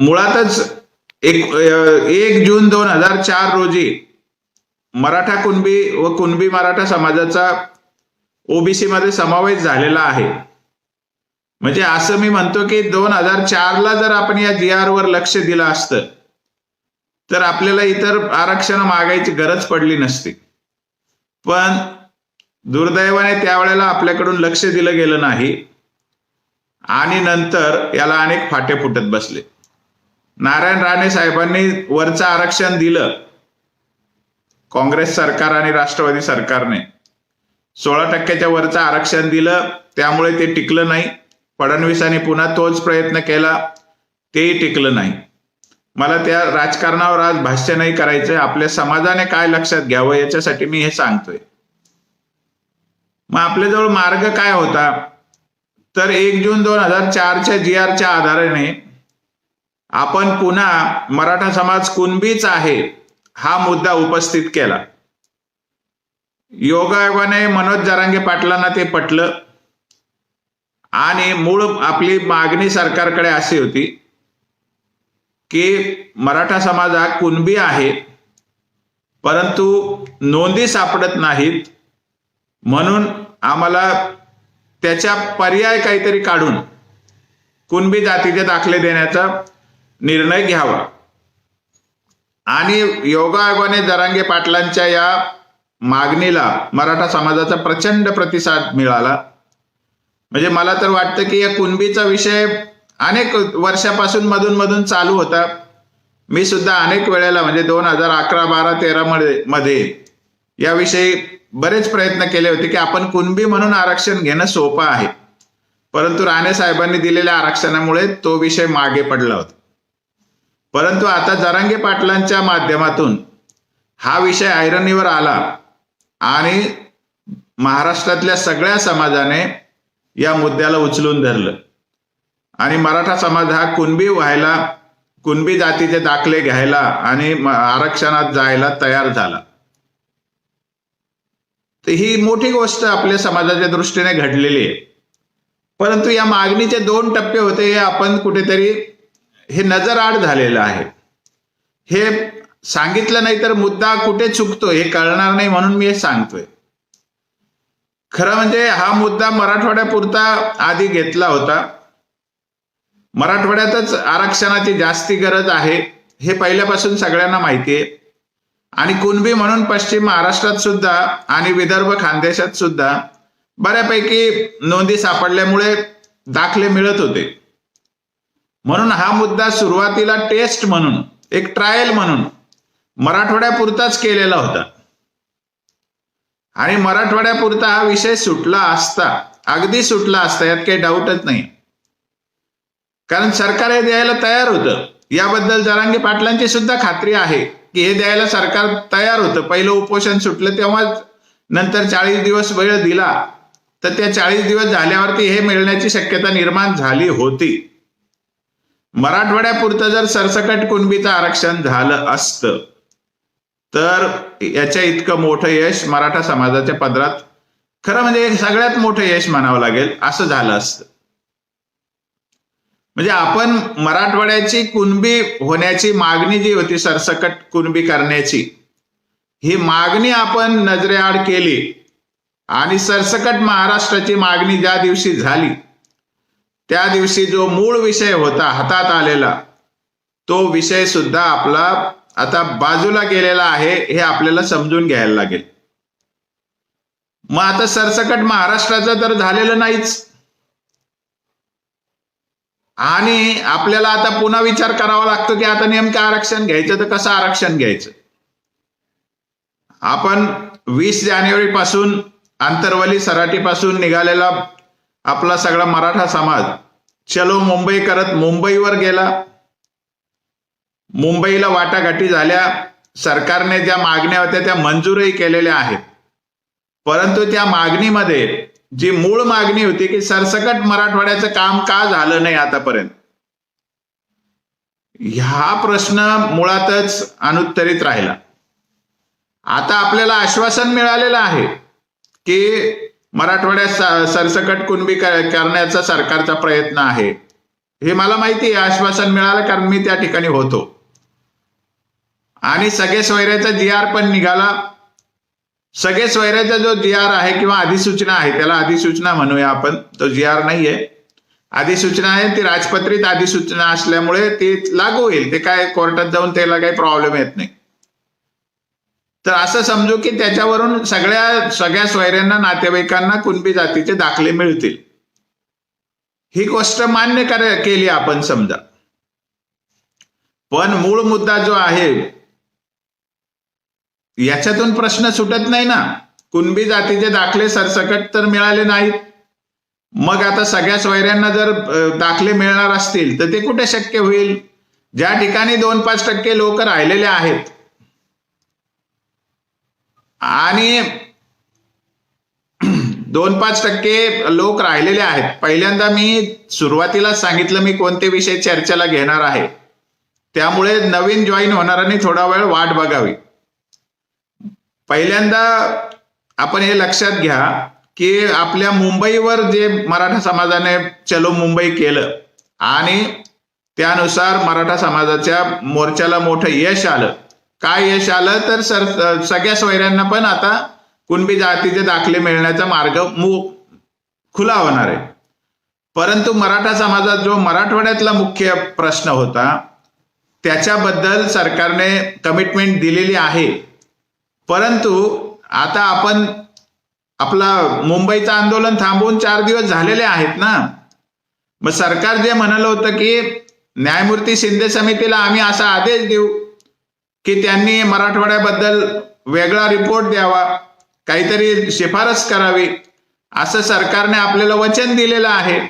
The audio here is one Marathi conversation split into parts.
मुळातच एक एक जून दोन हजार चार रोजी मराठा कुणबी व कुणबी मराठा समाजाचा ओबीसी मध्ये समावेश झालेला आहे. म्हणजे असं मी म्हणतो की दोन हजार चारला जर आपण या जी आर वर लक्ष दिलं असतं तर आपल्याला इतर आरक्षण मागायची गरज पडली नसती. पण दुर्दैवाने त्यावेळेला आपल्याकडून लक्ष दिलं गेलं नाही आणि नंतर याला अनेक फाटे फुटत बसले. नारायण राणे साहेबांनी वरचं आरक्षण दिलं. काँग्रेस सरकार आणि राष्ट्रवादी सरकारने. सोळा टक्क्याच्या वरचं आरक्षण दिलं त्यामुळे ते टिकलं नाही. फडणवीसांनी पुन्हा तोच प्रयत्न केला तेही टिकलं नाही. मला त्या राजकारणावर आज भाष्य नाही करायचंय आपल्या समाजाने काय लक्षात घ्यावं याच्यासाठी मी हे सांगतोय. मग आपल्याजवळ मार्ग काय होता? तर एक जून दोन हजार चारच्या जी आरच्या आधाराने आपण पुन्हा मराठा समाज कुणबीच आहे हा मुद्दा उपस्थित केला. योगायोगाने मनोज जरांगे पाटलांना ते पटलं. आणि मूळ आपली मागणी सरकारकडे अशी होती की मराठा समाज हा कुणबी आहे परंतु नोंदी सापडत नाहीत. म्हणून आम्हाला त्याच्या पर्याय काहीतरी काढून कुणबी जातीचे दाखले देण्याचा निर्णय घ्यावा. आणि योगायोगाने दरांगे पाटलांच्या या मागणीला मराठा समाजाचा प्रचंड प्रतिसाद मिळाला. म्हणजे मला तर वाटतं की या कुणबीचा विषय अनेक वर्षापासून मधून मधून चालू होता. मी सुद्धा अनेक वेळेला म्हणजे दोन हजार अकरा बारा तेरा मध्ये मध्ये याविषयी बरेच प्रयत्न केले होते की आपण कुणबी म्हणून आरक्षण घेणं सोपं आहे. परंतु राणे साहेबांनी दिलेल्या आरक्षणामुळे तो विषय मागे पडला होता. परंतु आता जरांगे पाटलांच्या माध्यमातून हा विषय ऐरणीवर आला आणि महाराष्ट्रातल्या सगळ्या समाजाने या मुद्द्याला उचलून धरलं. आणि मराठा समाज हा कुणबी व्हायला कुणबी जातीचे दाखले घ्यायला आणि आरक्षणात जायला तयार झाला. तर ही मोठी गोष्ट आपल्या समाजाच्या दृष्टीने घडलेली आहे. परंतु या मागणीचे दोन टप्पे होते हे आपण कुठेतरी हे नजरआड झालेलं आहे. हे सांगितलं नाही तर मुद्दा कुठे चुकतो हे कळणार नाही म्हणून मी हे सांगतोय. खरं म्हणजे हा मुद्दा मराठवाड्यापुरता आधी घेतला होता. मराठवाड्यातच आरक्षणाची जास्ती गरज आहे हे पहिल्यापासून सगळ्यांना माहिती आहे. आणि कुणबी म्हणून पश्चिम महाराष्ट्रात सुद्धा आणि विदर्भ खानदेशात सुद्धा बऱ्यापैकी नोंदी सापडल्यामुळे दाखले मिळत होते. म्हणून हा मुद्दा सुरुवातीला टेस्ट म्हणून एक ट्रायल म्हणून मराठवाड्यापुरताच केलेला होता. आणि मराठवाड्यापुरता हा विषय सुटला असता अगदी सुटला असता यात काही डाऊटच नाही. कारण सरकार हे द्यायला तयार होतं. याबद्दल जरांगे पाटलांची सुद्धा खात्री आहे की हे द्यायला सरकार तयार होतं. पहिलं उपोषण सुटलं तेव्हा नंतर चाळीस दिवस वेळ दिला. तर त्या चाळीस दिवस झाल्यावरती हे मिळण्याची शक्यता निर्माण झाली होती. मराठवाड्यापुरतं जर सरसकट कुणबीचं आरक्षण झालं असतं तर याच्या इतकं मोठं यश मराठा समाजाच्या पदरात खरं म्हणजे सगळ्यात मोठं यश म्हणावं लागेल असं झालं असतं. म्हणजे आपण मराठवाड्याची कुणबी होण्याची मागणी जी होती सरसकट कुणबी करण्याची ही मागणी आपण नजरेआड केली आणि सरसकट महाराष्ट्राची मागणी ज्या दिवशी झाली त्या दिवशी जो मूळ विषय होता हातात आलेला तो विषय सुद्धा आपला आता बाजूला गेलेला आहे हे आपल्याला समजून घ्यायला लागेल. मग आता सरसकट महाराष्ट्राचं तर झालेलं नाहीच. आणि आपल्याला आता पुन्हा विचार करावा लागतो की आता नेमकं आरक्षण घ्यायचं तर कसं आरक्षण घ्यायचं? आपण वीस जानेवारी पासून आंतरवली सराटीपासून निघालेला आपला सगळा मराठा समाज. चलो मुंबई करत मुंबईवर गेला. मुंबईला वाटाघाटी झाल्या. सरकारने ज्या मागण्या होत्या त्या मंजूरही केलेल्या आहेत. परंतु त्या मागणीमध्ये जी मूळ मागणी होती की सरसकट मराठवाड्याचं काम का झालं नाही आतापर्यंत? हा प्रश्न मुळातच अनुत्तरित राहिला. आता आपल्याला आश्वासन मिळालेलं आहे की मराठवाड्यात सरसकट कुणबी करण्याचा सरकारचा प्रयत्न आहे. हे मला माहिती आहे आश्वासन मिळालं कारण मी त्या ठिकाणी होतो. आणि सगळे सोयऱ्याचा जी आर पण निघाला. सगळे सोयऱ्याचा जो जी आर आहे किंवा अधिसूचना आहे त्याला अधिसूचना म्हणूया आपण. तो जी आर नाहीये. अधिसूचना आहे ती राजपत्रित अधिसूचना असल्यामुळे ती लागू होईल. ते काय कोर्टात जाऊन त्याला काही प्रॉब्लेम येत नाही. तर असं समजू की त्याच्यावरून सगळ्या सगळ्या सोयऱ्यांना नातेवाईकांना कुणबी जातीचे दाखले मिळतील. ही गोष्ट मान्य कर केली आपण समजा. पण मूळ मुद्दा जो आहे याच्यातून प्रश्न सुटत नाही ना. कुणबी जातीचे दाखले सरसकट तर मिळाले नाहीत. मग आता सगळ्या सोयऱ्यांना जर दाखले मिळणार असतील तर ते कुठे शक्य होईल? ज्या ठिकाणी दोन पाच टक्के लोक राहिलेले आहेत आणि दोन पाच टक्के लोक राहिलेले आहेत. पहिल्यांदा मी सुरुवातीलाच सांगितलं मी कोणते विषय चर्चेला घेणार आहे. त्यामुळे नवीन जॉईन होणाऱ्यांनी थोडा वेळ वाट बघावी. पहिल्यांदा आपण हे लक्षात घ्या की आपल्या मुंबईवर जे मराठा समाजाने चलो मुंबई केलं आणि त्यानुसार मराठा समाजाच्या मोर्चाला मोठं यश आलं. काय यश आलं तर सर सगळ्या सोयऱ्यांना पण आता कुणबी जातीचे दाखले मिळण्याचा मार्ग मु खुला होणार आहे. परंतु मराठा समाजात जो मराठवाड्यातला मुख्य प्रश्न होता त्याच्याबद्दल सरकारने कमिटमेंट दिलेली आहे. परंतु आता आपण आपला मुंबईचं आंदोलन थांबवून चार दिवस झालेले आहेत ना? मग सरकार जे म्हणालं होतं की न्यायमूर्ती शिंदे समितीला आम्ही असा आदेश देऊ की त्यांनी मराठवाड्याबद्दल वेगळा रिपोर्ट द्यावा काहीतरी शिफारस करावी असं सरकारने आपल्याला वचन दिलेलं आहे.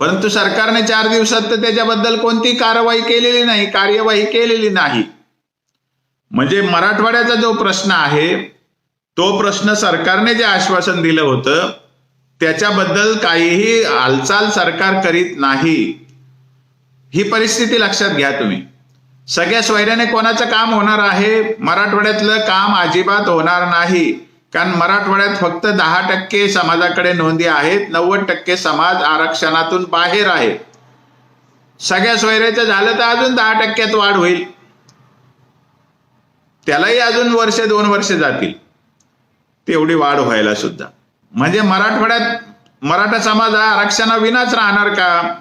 परंतु सरकारने चार दिवसात तर त्याच्याबद्दल कोणती कारवाई केलेली नाही कार्यवाही केलेली नाही. म्हणजे मराठवाड्याचा जो प्रश्न आहे तो प्रश्न सरकारने जे आश्वासन दिलं होतं त्याच्याबद्दल काहीही हालचाल सरकार करीत नाही. ही परिस्थिती लक्षात घ्या तुम्ही. सगळ्या सोयऱ्याने कोणाचं काम होणार आहे? मराठवाड्यातलं काम अजिबात होणार नाही. कारण मराठवाड्यात फक्त दहा टक्के समाजाकडे नोंदी आहेत नव्वद टक्के समाज आरक्षणातून बाहेर आहे. सगळ्या सोयऱ्याचं झालं तर अजून दहा टक्क्यात वाढ होईल. त्यालाही अजून वर्ष दोन वर्ष जातील. तेवढी वाढ व्हायला सुद्धा. म्हणजे मराठवाड्यात मराठा समाज हा आरक्षणाविनाच राहणार का?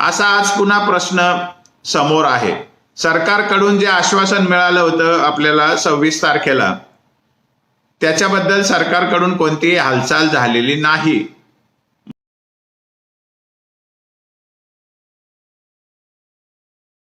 असा आज पुन्हा प्रश्न समोर आहे. सरकारकडून जे आश्वासन मिळालं होतं आपल्याला सव्वीस तारखेला त्याच्याबद्दल सरकारकडून कोणतीही हालचाल झालेली नाही.